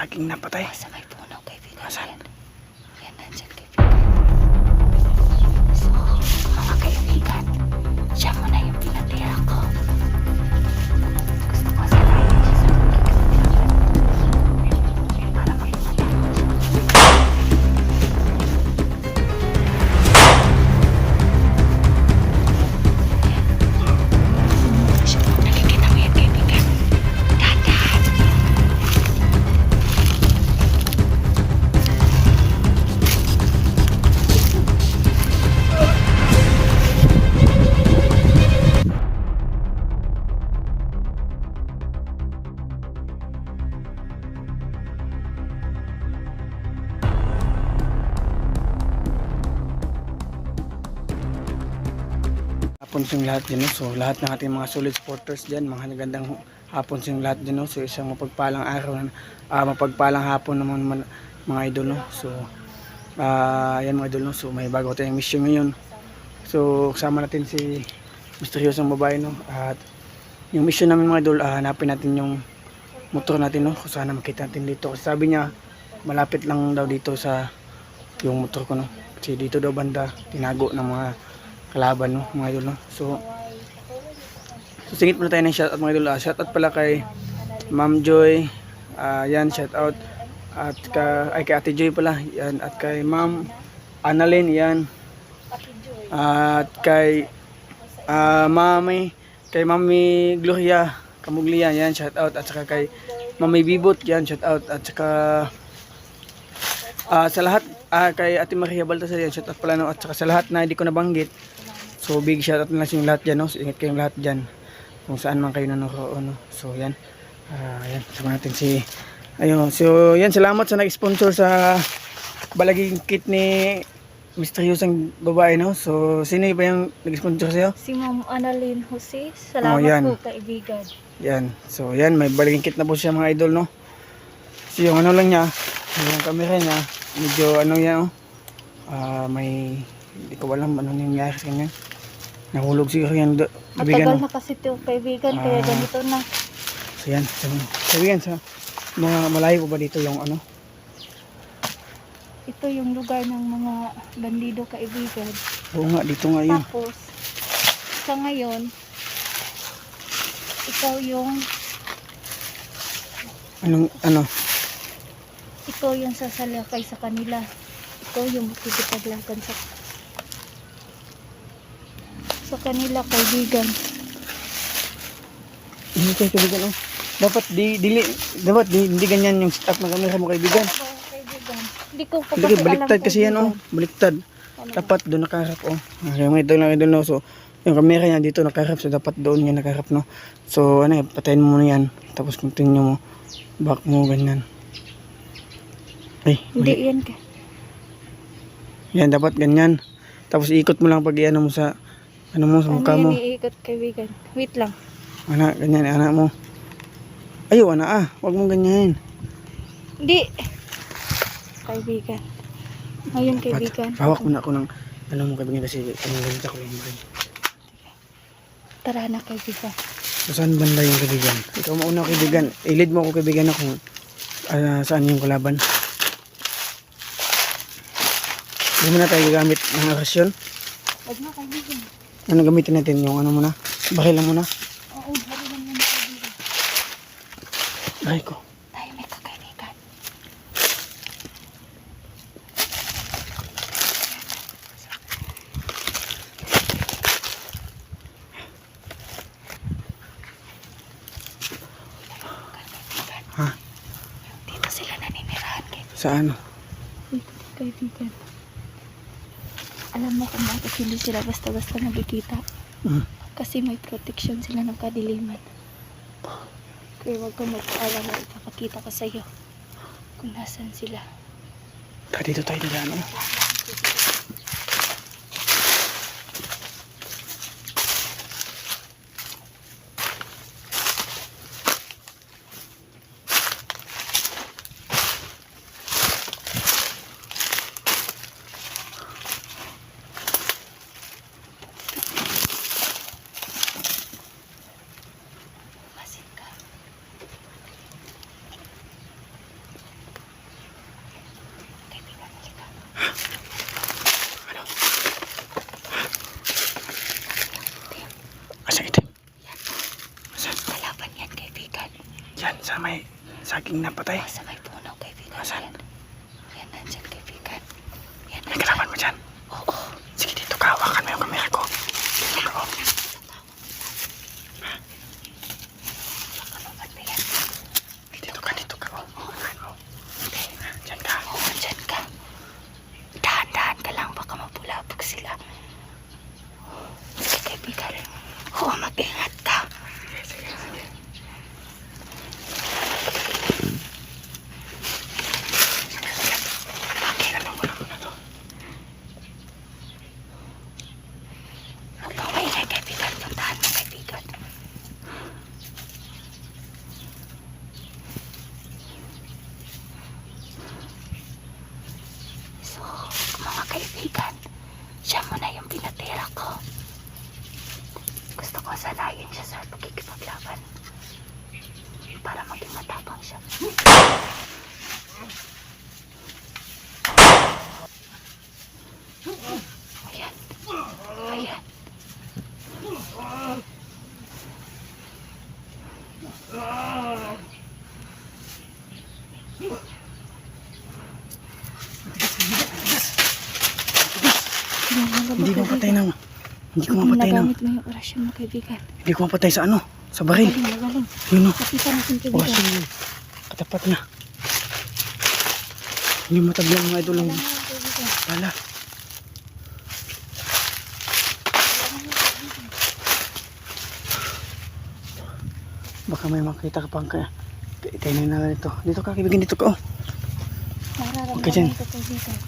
saging na patay. Sa lahat no? so lahat ng ating mga solid supporters dyan, mga nagandang hapon sa lahat din, no? so isang mapagpalang araw, ah, mapagpalang hapon naman man- mga idol, no? so ah, yan mga idol, no? so may bago tayong mission ngayon, so kasama natin si misteryosong babae, no? at yung mission namin mga idol, ah, hanapin natin yung motor natin, no? kung sana makita natin dito, kasi sabi niya, malapit lang daw dito sa yung motor ko, no? kasi dito daw banda, tinago ng mga kalaban no mga idol no. So so singit muna tayo ng shoutout mga idol ah, shoutout pala kay Ma'am Joy ah, yan shoutout. At ka, ay kay Ate Joy pala yan. At kay Ma'am Annalyn yan. At kay ah, Mami kay Mami Gloria Kamuglia yan shoutout. At saka kay Mami Bibot yan shoutout. At saka Ah, sa lahat ah, kay Ate Maria Baltasar yan, shoutout pala no. At saka sa lahat na hindi ko nabanggit. So big shoutout na lang sa lahat diyan no. So, ingat kayong lahat diyan. Kung saan man kayo nanonood no. So yan. Ah, yan sama natin si Ayun, so yan salamat sa nag-sponsor sa balaging kit ni misteryosang babae no. So sino ba yung nag-sponsor sa'yo? Si Ma'am Annalyn Jose, salamat Oh, yan. po kaibigan. Yan. So yan, may balaging kit na po siya mga idol no. So yung ano lang niya, yung camera niya, medyo ano yan oh. Ah, may hindi ko alam ano nangyari sa kanya. Nahulog siguro yan do. Bigan, Matagal na kasi ito kaibigan, kaya Ah. ganito na. So yan, yan sa mga malayo ba dito yung ano? Ito yung lugar ng mga bandido kaibigan. Oo nga, dito nga yun. Tapos, sa ngayon, ikaw yung, Anong, ano? ikaw yung sasalakay sa kanila. Ikaw yung makikipaglaban sa sa kanila kaibigan. Hindi kayo kaibigan oh. Dapat di, dili, dapat di, hindi ganyan yung setup ng camera mo kaibigan. Hindi ko pa kasi baliktad kasi yan oh. Baliktad. Ano? Dapat doon nakaharap oh. Okay, mga ito lang doon no. So, yung camera niya dito nakaharap so dapat doon niya nakaharap no. So, ano eh, patayin mo muna yan. Tapos continue mo. Back mo ganyan. Ay, Hindi yan ka. Yan, dapat ganyan. Tapos ikot mo lang pag ano mo sa ano mo sa Ano mukha mo. iikot kaibigan? Wait lang. Ana, ganyan, anak mo. Ayaw, ana ah. Huwag mong ganyan. Hindi. Kaibigan. Ngayon kaibigan. Hawak mo na ako ng ano mo kaibigan kasi pinaganda ko yung brain. Tara na kaibigan. So, saan banda yung kaibigan? Ikaw mauna kaibigan. I-lead mo ako kaibigan kung ah, saan yung kalaban. Hindi mo na tayo gagamit ng orasyon. Huwag na kaibigan. Ano gamitin natin? Yung ano muna? Bakil lang muna? Oo, yan kaibigan. Ay ko. Tayo may kakaibigan. Ha? Dito sila naninirahan kay Sa ano? kaibigan. Alam mo kung bakit hindi sila basta-basta nagkikita? Hmm. Kasi may protection sila ng kadiliman. Kaya huwag kang mag-aalala na ipapakita ko sa iyo kung nasan sila. Ka dito tayo nila ano? Masin ka. Saging na patay. Sa may puno, kaibigan. Asan? Yan. Yan, nandyan, kaibigan. Yan, May nandyan. kalaban mo dyan. Oo. Sige, dito ka. Hawakan mo yung kamera ko. Dito ka, oh. Kalaban mo yan. Dito ka, dito ka, oh. Hawakan mo. Dyan ka. Oo, nandyan ka. Dahan-dahan ka lang, baka mapulabog sila. Sige, kaibigan. Oo, mag-ingat ka. Sige, sige, sige. Bakit? Ano mo na muna to? Huwag kang maingay, kaibigan. Puntahan mo, kaibigan. So, mga kaibigan, siya muna yung pinatira ko. Gusto ko sanayin siya sa pagkikipaglaban. Para maging matapang siya. Ayan. Ayan. Hindi ko mapatay ng... Hindi ko mapatay ng... Nagamit mo yung orasyon mo, kaibigan. Hindi ko mapatay sa ano? Sa baril. Yun o. Oh, kaibigan. sige. Katapat na. Hindi mataglan mga idol ang bala. Baka may makita ka pang kaya. Kainin na lang ito. Dito ka, kaibigan. Dito ka, oh. Nararamdaman Okay, Jen. ko, kaibigan.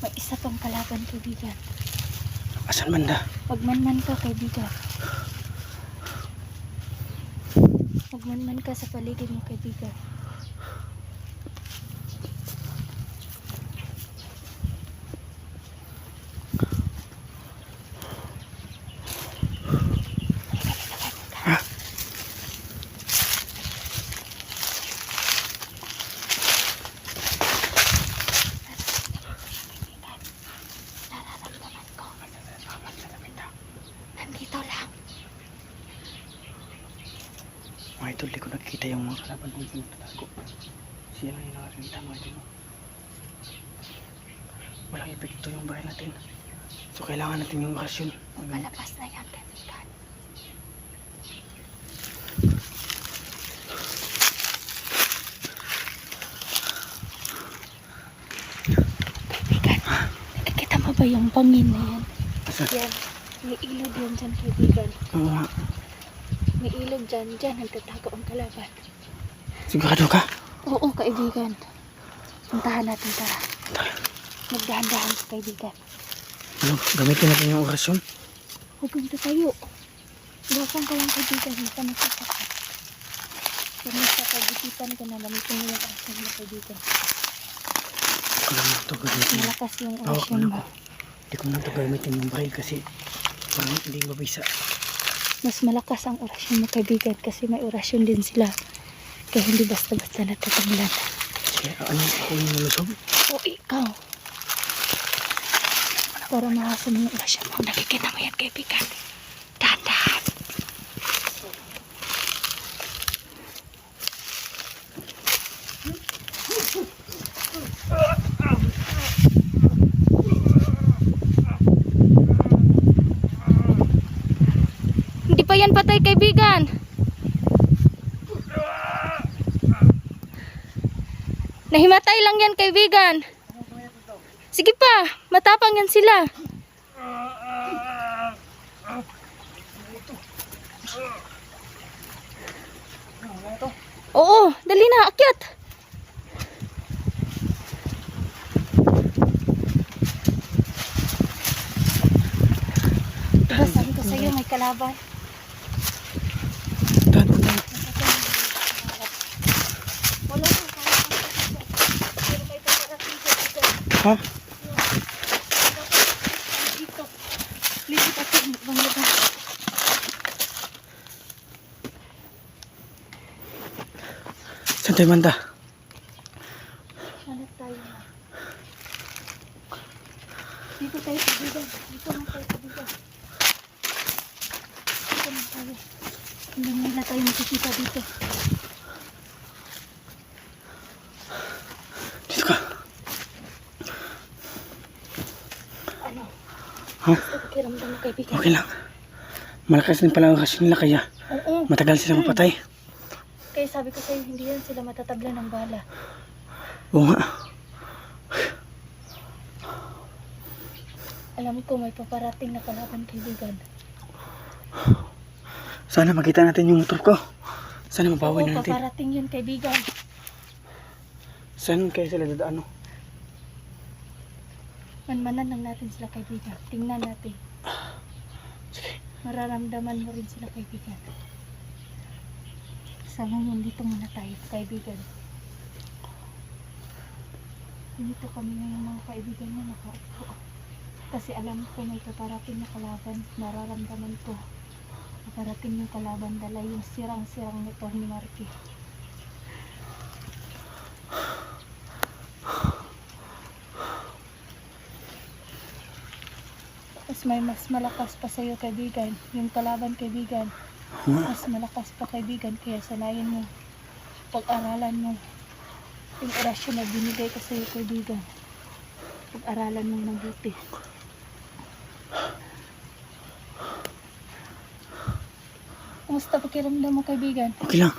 May isa pang kalaban, kaibigan. Asan banda? Magmanman ka, kaibigan. Magmanman ka sa paligid mo, kaibigan. Ha? Nararamdaman ko. Nandito lang. Mga nakikita yung mga kalaban ko yung nagtatago. Siya lang yung nakakita mga idol. Walang epekto yung bahay natin. So kailangan natin yung orasyon. Malabas na yan, kaibigan. Kaibigan, nakikita mo ba yung bangin na yan? Yan, may ilog yan dyan, kaibigan. Oo nga. May ilog dyan, dyan nagtatago ang kalaban. Sigurado ka? Oo, kaibigan. Puntahan natin, tara. Magdahan-dahan, kaibigan. Ano, gamitin natin yung orasyon. Huwag kang tatayo. Iwasan ka lang, kaibigan. Hindi ka magsasakat. Kung sa kagipitan ka na, gamitin mo yung action mo, kaibigan. Hindi ko naman ito gamitin. Malakas yung mo action na mo. Hindi ko naman ito gamitin yung baril kasi parang hindi mabisa. Mas malakas ang orasyon mo, kaibigan, kasi may orasyon din sila. Kaya hindi basta-basta natatanglan. Kaya ano, ako yung nalusog. O ikaw. Para mahasa mo yung orasyon mo. Nakikita mo yan, kaibigan. Dahan-dahan. Hindi pa yan patay, kaibigan. Nahimatay lang yan, kaibigan. Sige pa, matapang yan sila. Oo, dali na, akyat. Diba sabi ko sa'yo, may kalaban. Dahan po tayo. Wala kang kalaban. Pero may pagkarating dito. Ha? Saan tayo banda? Hanap tayo na. Dito tayo sa bida. Dito na tayo sa bida. Dito na tayo. Hindi nila tayo makikita dito. Ano? Ha? Pakiramdam kaibigan. Okay lang. Malakas din pala ang reaksyon nila kaya Oo. matagal sila mapatay. Kaya sabi ko sa'yo, hindi yan sila matatabla ng bala. Oo nga. Alam ko may paparating na kalaban kaibigan. Sana makita natin yung motor ko. Sana mabawi Oo, na natin. paparating yun kaibigan. Saan kaya sila dadaan? no? Manmanan lang natin sila kaibigan. Tingnan natin. Mararamdaman mo rin sila kaibigan. Sa ngayon, dito muna tayo kaibigan. Dito kami ngayon mga kaibigan na nakaupo. Kasi alam ko may paparating na kalaban. Nararamdaman ko. Paparating yung kalaban dala yung sirang-sirang motor ni Marky. Mas may mas malakas pa sa'yo kaibigan. Yung kalaban kaibigan. Mas malakas pa kaibigan. Kaya sanayin mo. Pag-aralan mo. Yung orasyon na binigay ko sa'yo kaibigan. Pag-aralan mo mabuti. Kumusta pakiramdam mo kaibigan? Okay lang.